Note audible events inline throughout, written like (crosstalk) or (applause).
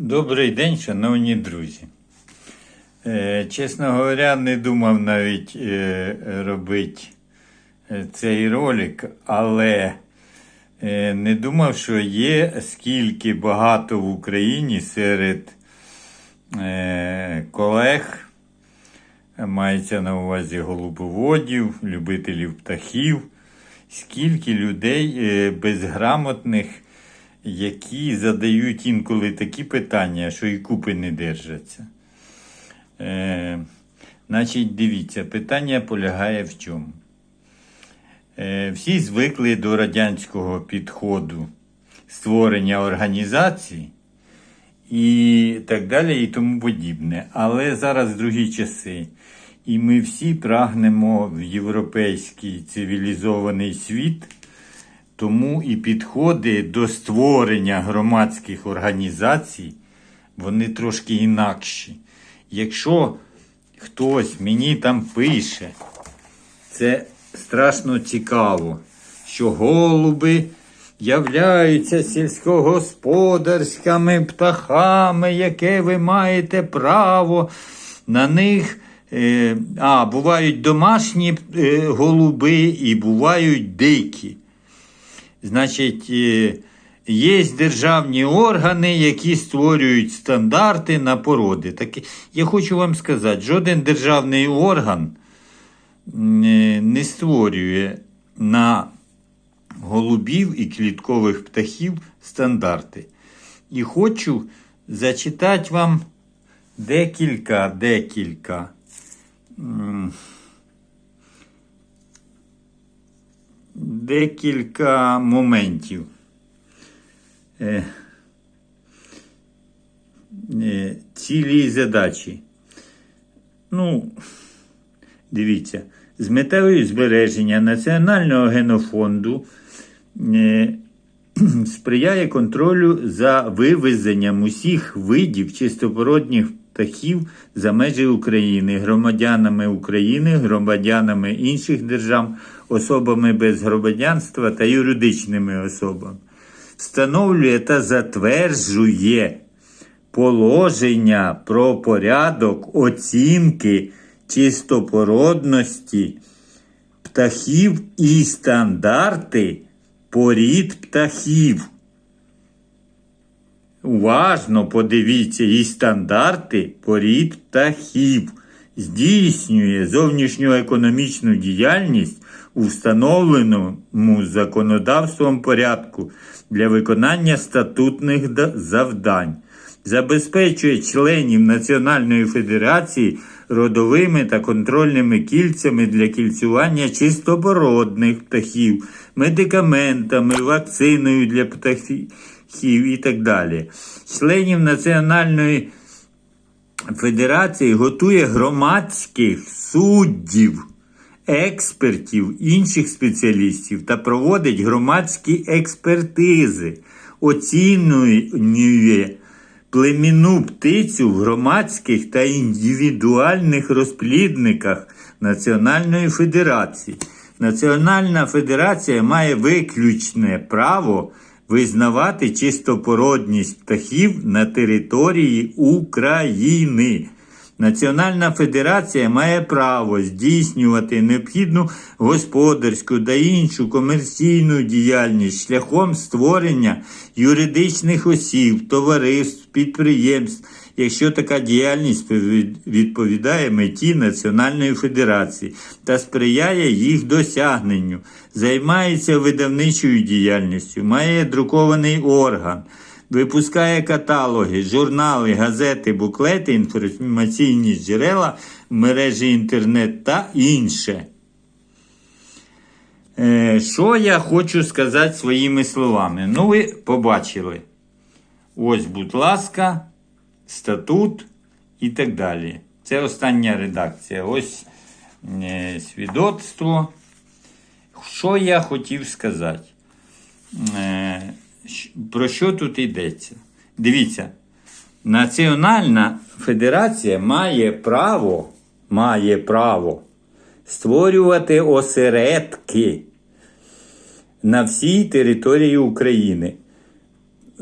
Добрий день, шановні друзі. Е, Чесно говоря, не думав навіть е, робити е, цей ролик, але не думав, що є скільки багато в Україні серед колег, мається на увазі голубоводів, любителів птахів, скільки людей безграмотних які задають інколи такі питання, що і купи не держаться. Е, значить, дивіться, питання полягає в чому. Е, всі звикли до радянського підходу створення організацій і так далі, і тому подібне. Але зараз другі часи. І ми всі прагнемо в європейський цивілізований світ. Тому і підходи до створення громадських організацій, вони трошки інакші. Якщо хтось мені там пише, це страшно цікаво, що голуби являються сільськогосподарськими птахами, яке ви маєте право на них. е, А, бувають домашні е, голуби і бувають дикі. Значить, е, є державні органи, які створюють стандарти на породи. Так, я хочу вам сказати, жоден державний орган е, не створює на голубів і кліткових птахів стандарти. І хочу зачитати вам декілька, декілька. Декілька моментів. Е, е, цілі і задачі. Ну, дивіться, з метою збереження національного генофонду е, (clears throat) сприяє контролю за вивезенням усіх видів чистопородних птахів за межі України, громадянами України, громадянами інших держав, особами без громадянства та юридичними особами. Встановлює та затверджує положення про порядок оцінки чистопородності птахів і стандарти порід птахів. Уважно подивіться і стандарти порід птахів. Здійснює зовнішньоекономічну діяльність у встановленому законодавством порядку для виконання статутних завдань. Забезпечує членів Національної федерації родовими та контрольними кільцями для кільцювання чистобородних птахів, медикаментами, вакциною для птахів і так далі. Членів Національної Федерації готує громадських суддів, експертів, інших спеціалістів та проводить громадські експертизи, оцінює племінну птицю в громадських та індивідуальних розплідниках Національної Федерації. Національна Федерація має виключне право визнавати чистопородність птахів на території України. Національна федерація має право здійснювати необхідну господарську та іншу комерційну діяльність шляхом створення юридичних осіб, товариств, підприємств, якщо така діяльність відповідає меті Національної федерації та сприяє їх досягненню, займається видавничою діяльністю, має друкований орган. Випускає каталоги, журнали, газети, буклети, інформаційні джерела мережі інтернет та інше. Е, що я хочу сказати своїми словами? Ну, ви побачили. Ось, будь ласка, статут і так далі. Це остання редакція. Ось е, свідоцтво. Що я хотів сказати? Е, про що тут йдеться? Дивіться, Національна федерація має право, має право створювати осередки на всій території України.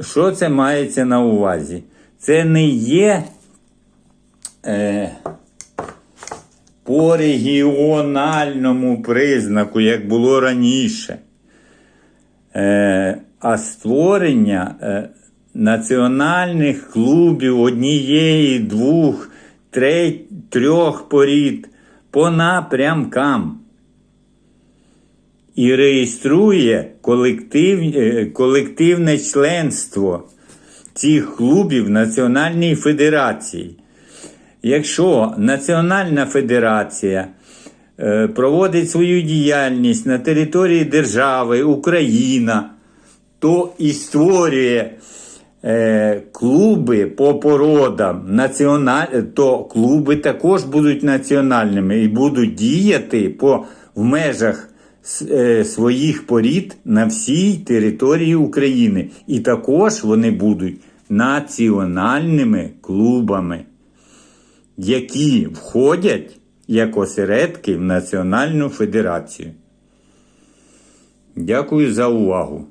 що це мається на увазі? Це не є е, по регіональному признаку, як було раніше, е, а створення е, національних клубів однієї, двох, трьох порід по напрямкам. І реєструє колектив, е, колективне членство цих клубів Національній Федерації. Якщо Національна Федерація е, проводить свою діяльність на території держави Україна, то і створює е, клуби по породам, національ... то клуби також будуть національними і будуть діяти по, в межах своїх порід на всій території України. І також вони будуть національними клубами, які входять як осередки в Національну Федерацію. Дякую за увагу.